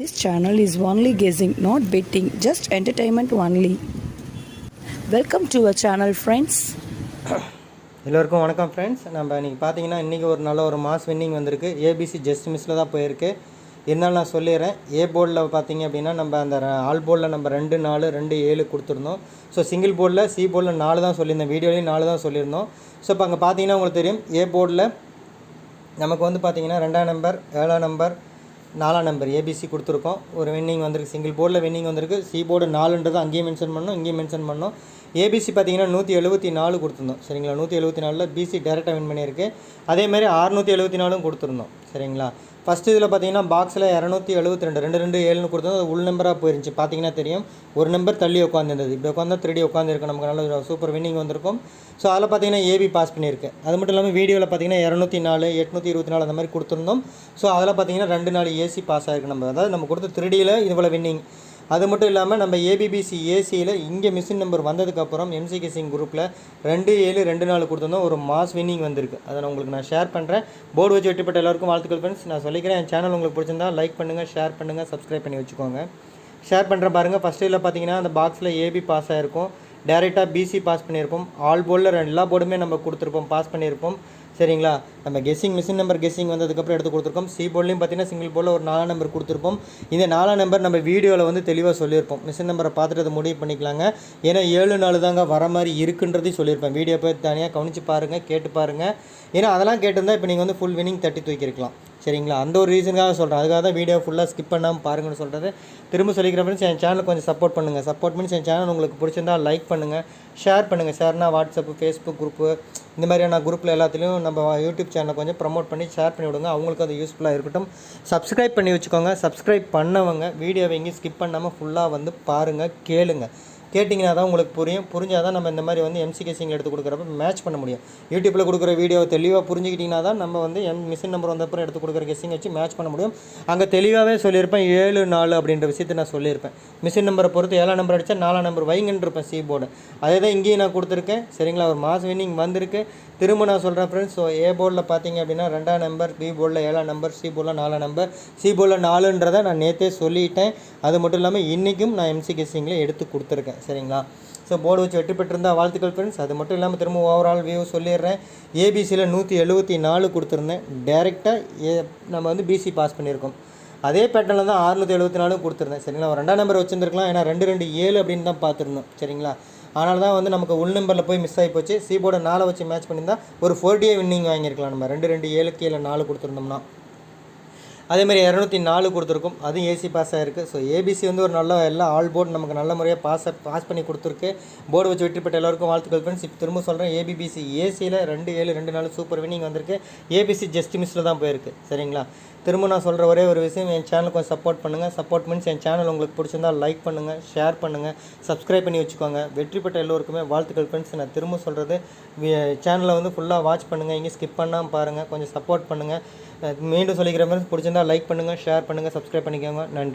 This channel is only guessing, not betting, just entertainment only. Welcome to our channel friends எல்லோருக்கும் வணக்கம் friends நம்ம இன்றைக்கி பார்த்தீங்கன்னா இன்றைக்கி ஒரு நல்ல ஒரு மாஸ் வின்னிங் வந்திருக்கு. ஏபிசி ஜஸ்ட் மிஸ்ஸில் தான் போயிருக்கு. இருந்தாலும் நான் சொல்லிடுறேன். ஏ போர்டில் பார்த்தீங்க அப்படின்னா நம்ம அந்த ஆல் போர்டில் நம்ம ரெண்டு நாலு ரெண்டு ஏழு கொடுத்துருந்தோம். ஸோ சிங்கிள் போர்டில் சி போர்டில் நாலு தான் சொல்லியிருந்தேன். வீடியோலையும் நாலு தான் சொல்லியிருந்தோம். ஸோ இப்போ அங்கே பார்த்தீங்கன்னா உங்களுக்கு தெரியும். ஏ போர்டில் நமக்கு வந்து பார்த்தீங்கன்னா ரெண்டாம் நம்பர் ஏழாம் நம்பர் நாலாம் நம்பர் ஏபிசி கொடுத்துருக்கோம். ஒரு வின்னிங் வந்திருக்கு சிங்கிள் போர்டில் வின்னிங் வந்திருக்கு. சி போர்டு நாலுன்றது அங்கேயும் மென்ஷன் பண்ணோம் இங்கேயும் மென்ஷன் பண்ணோம் ஏபிசி பார்த்தீங்கன்னா நூற்றி எழுபத்தி நாலு கொடுத்துருந்தோம். சரிங்களா? நூற்றி எழுபத்தி நாலில் பிசி டேரெக்டாக வின் பண்ணியிருக்கு. அதேமாதிரி அறுநூற்றி எழுபத்தி நாலும் கொடுத்துருந்தோம். சரிங்களா? ஃபஸ்ட் இதில் பார்த்தீங்கன்னா பாக்ஸில் இரநூத்தி எழுபத்தி ரெண்டு ரெண்டு ரெண்டு ஏழுன்னு கொடுத்தோம். அது உள் நம்பராக போயிருந்துச்சு. பார்த்தீங்கன்னா தெரியும். ஒரு நம்பர் தள்ளி உட்காந்துருந்தது இப்படி உட்காந்தா திருடி உட்காந்துருக்கு நமக்கு நல்ல சூப்பர் வின்னிங் வந்திருக்கும். ஸோ அதில் பார்த்தீங்கன்னா ஏபி பாஸ் பண்ணியிருக்கு. அது மட்டும் இல்லாமல் வீடியோவில் பார்த்தீங்கன்னா இரநூத்தி நாலு எட்நூற்றி இருபத்தி நாலு அந்த மாதிரி கொடுத்துருந்தோம். ஸோ அதில் பார்த்தீங்கன்னா ரெண்டு நாலு ஏசி பாஸ் ஆகிருக்கு நம்ம. அதாவது நம்ம கொடுத்த திருடியில் இவ்வளோ வின்னிங் அது மட்டும் இல்லாமல் நம்ம ஏபிபிசி ஏசியில் இங்கே மிஷின் நம்பர் வந்ததுக்கப்புறம் எம்சிகே சிங் குரூப்பில் ரெண்டு ஏழு ரெண்டு நாலு கொடுத்துருந்தோம் ஒரு மாஸ் வின்னிங் வந்திருக்கு. அதை நான் உங்களுக்கு நான் ஷேர் பண்ணுறேன் போர்டு வச்சு வெட்டிப்பட்ட எல்லாருக்கும் வாழ்த்துக்கள் ஃப்ரெண்ட்ஸ் நான் சொல்லிக்கிறேன் என் சேனல் உங்களுக்கு பிடிச்சிருந்தா லைக் பண்ணுங்கள் ஷேர் பண்ணுங்கள் சப்ஸ்கிரைப் பண்ணி வச்சுக்கோங்க. ஷேர் பண்ணுற பாருங்கள் ஃபஸ்ட் இதில் பார்த்தீங்கன்னா அந்த பாக்ஸில் ஏபி பாஸ் ஆகிருக்கும் டேரெக்டாக பிசி பாஸ் பண்ணியிருப்போம். ஆல் போர்டில் எல்லா போர்டுமே நம்ம கொடுத்துருப்போம் பாஸ் பண்ணியிருப்போம். சரிங்களா? நம்ம கெஸ்ஸிங் மிஷின் நம்பர் கெஸ்ஸிங் வந்ததுக்கப்புறம் எடுத்து கொடுத்துருக்கோம். சி போர்ட்லையும் பார்த்தீங்கன்னா சிங்கிள் போர்டில் ஒரு நாலாம் நம்பர் கொடுத்துருப்போம். இந்த நாலாம் நம்பர் நம்ம வீடியோவில் வந்து தெளிவாக சொல்லியிருப்போம். மிஷின் நம்பரை பார்த்துட்டு அதை முடிவு பண்ணிக்கலாங்க. ஏன்னா ஏழு நாலு தாங்க வர மாதிரி இருக்குன்றதையும் சொல்லியிருப்பேன். வீடியோ போய் தனியாக கவனித்து பாருங்கள் கேட்டு பாருங்கள் ஏன்னா அதெல்லாம் கேட்டிருந்தா இப்போ நீங்கள் வந்து ஃபுல் வினிங் தட்டி தூக்கியிருக்கலாம். சரிங்களா? அந்த ஒரு ரீசனுக்காக சொல்கிறேன் அதுக்காக தான் வீடியோ ஃபுல்லாக ஸ்கிப் பண்ணாமல் பாருங்கன்னு சொல்கிறது திரும்ப சொல்லிக்கிற ஃப்ரெண்ட்ஸ் என் சேனல் கொஞ்சம் சப்போர்ட் பண்ணுங்கள் சப்போர்ட் மீன்ஸ் என் சேனல் உங்களுக்கு பிடிச்சிருந்தா லைக் பண்ணுங்கள் ஷேர் பண்ணுங்கள் ஷேர்னா வாட்ஸ்அப்பு ஃபேஸ்புக் குரூப்பு இந்த மாதிரியான குரூப்பில் எல்லாத்துலேயும் நம்ம யூடியூப் சேனலை கொஞ்சம் ப்ரமோட் பண்ணி ஷேர் பண்ணி விடுங்க. அவங்களுக்கு அது யூஸ்ஃபுல்லாக இருக்கட்டும். சப்ஸ்கிரைப் பண்ணி வச்சுக்கோங்க. சப்ஸ்கிரைப் பண்ணவங்க வீடியோவை எங்கேயும் ஸ்கிப் பண்ணாமல் ஃபுல்லாக வந்து பாருங்கள் கேளுங்கள் கேட்டிங்கன்னா தான் உங்களுக்கு புரியும். புரிஞ்சால் தான் நம்ம இந்த மாதிரி வந்து எம்சிகே சிங்கில் எடுத்து கொடுக்குறப்ப மேட்ச் பண்ண முடியும். யூடியூப்பில் கொடுக்குற வீடியோ தெளிவாக புரிஞ்சுக்கிட்டிங்கன்னா தான் நம்ம வந்து எம் மிஷின் நம்பர் வந்தப்பறம் எடுத்து கொடுக்குற கெஸ்ஸிங் வச்சு மேட்ச் பண்ண முடியும். அங்கே தெளிவாகவே சொல்லியிருப்பேன் ஏழு நாலு அப்படின்ற விஷயத்தை நான் சொல்லியிருப்பேன். மிஷின் நம்பரை பொறுத்து ஏழாம் நம்பர் அடித்தா நாலாம் நம்பர் வைங்கன்னு இருப்பேன் சி போர்டு அதே தான் இங்கேயும் நான் கொடுத்துருக்கேன். சரிங்களா? ஒரு மாஸ் வின்னிங் வந்திருக்கு. திரும்ப நான் சொல்கிறேன் ஃப்ரெண்ட்ஸ் ஸோ ஏ போர்டில் பார்த்தீங்க அப்படின்னா ரெண்டாம் நம்பர் பி போர்டில் ஏழாம் நம்பர் சி போர்டில் நாலாம் நம்பர் சி போர்டில் நாலுன்றதை நான் நேற்றே சொல்லிட்டேன். அது மட்டும் இல்லாமல் இன்றைக்கும் நான் எம்சி கெஸ்ஸிங்கில் எடுத்து கொடுத்துருக்கேன். சரிங்களா? ஸோ போர்டு வச்சு வெற்றி பெற்றிருந்தா வாழ்த்துக்கள் ஃப்ரெண்ட்ஸ் அது மட்டும் இல்லாமல் திரும்ப ஓவரால் வியூ சொல்லிடுறேன். ஏபிசியில் நூற்றி எழுபத்தி நாலு கொடுத்துருந்தேன். டேரெக்டாக ஏ நம்ம வந்து பிசி பாஸ் பண்ணியிருக்கோம். அதே பேட்டர்னில் தான் அறுநூற்றி எழுபத்தி நாலு கொடுத்துருந்தேன். சரிங்களா? ஒரு ரெண்டாம் நம்பர் வச்சுருந்துருக்கலாம். ஏன்னா ரெண்டு ரெண்டு ஏழு அப்படின்னு தான் பார்த்துருந்தோம். சரிங்களா? அதனால தான் வந்து நமக்கு உள் நம்பரில் போய் மிஸ் ஆகி போச்சு. சி போர்டை நாலை வச்சு மேட்ச் பண்ணியிருந்தால் ஒரு ஃபோர் டே வின்னிங் வாங்கியிருக்கலாம் நம்ம ரெண்டு ரெண்டு ஏழு கீழே நாலு கொடுத்துருந்தோம்னா. அதேமாதிரி இரநூத்தி நாலு கொடுத்துருக்கும். அதுவும் ஏசி பாஸ் ஆகிருக்கு ஸோ ஏபிசி வந்து ஒரு நல்ல எல்லா ஆல் போர்டு நமக்கு நல்ல முறையாக பாஸ் பாஸ் பண்ணி கொடுத்துருக்கு. போர்டு வச்சு வெற்றி பெற்ற எல்லாருக்கும் வாழ்த்துக்கள் ஃப்ரெண்ட்ஸ் இப்போ திரும்ப சொல்கிறேன் ஏபிபிசி ஏசியில் ரெண்டு ஏழு ரெண்டு நாலு சூப்பர் வினிங் வந்திருக்கு. ஏபிசி ஜஸ்ட் மிஸ்ஸில் தான் போயிருக்கு. சரிங்களா? திரும்ப நான் சொல்கிற ஒரே ஒரு விஷயம் என் சேனல் கொஞ்சம் சப்போர்ட் பண்ணுங்கள் சப்போர்ட் மீன்ஸ் என் சேனல் உங்களுக்கு பிடிச்சிருந்தா லைக் பண்ணுங்கள் ஷேர் பண்ணுங்கள் சப்ஸ்கிரைப் பண்ணி வச்சுக்கோங்க. வெற்றி பெற்ற எல்லோருக்குமே வாழ்த்துக்கள் ஃப்ரெண்ட்ஸ் நான் திரும்ப சொல்கிறது சேனலை வந்து ஃபுல்லாக வாட்ச் பண்ணுங்கள் இங்கே ஸ்கிப் பண்ணாமல் பாருங்கள் கொஞ்சம் சப்போர்ட் பண்ணுங்கள் மீண்டும் சொல்லிக்கிற மாதிரி பிடிச்சிருந்தா லைக் பண்ணுங்கள் ஷேர் பண்ணுங்கள் சப்ஸ்கிரைப் பண்ணிக்கோங்க. நன்றி.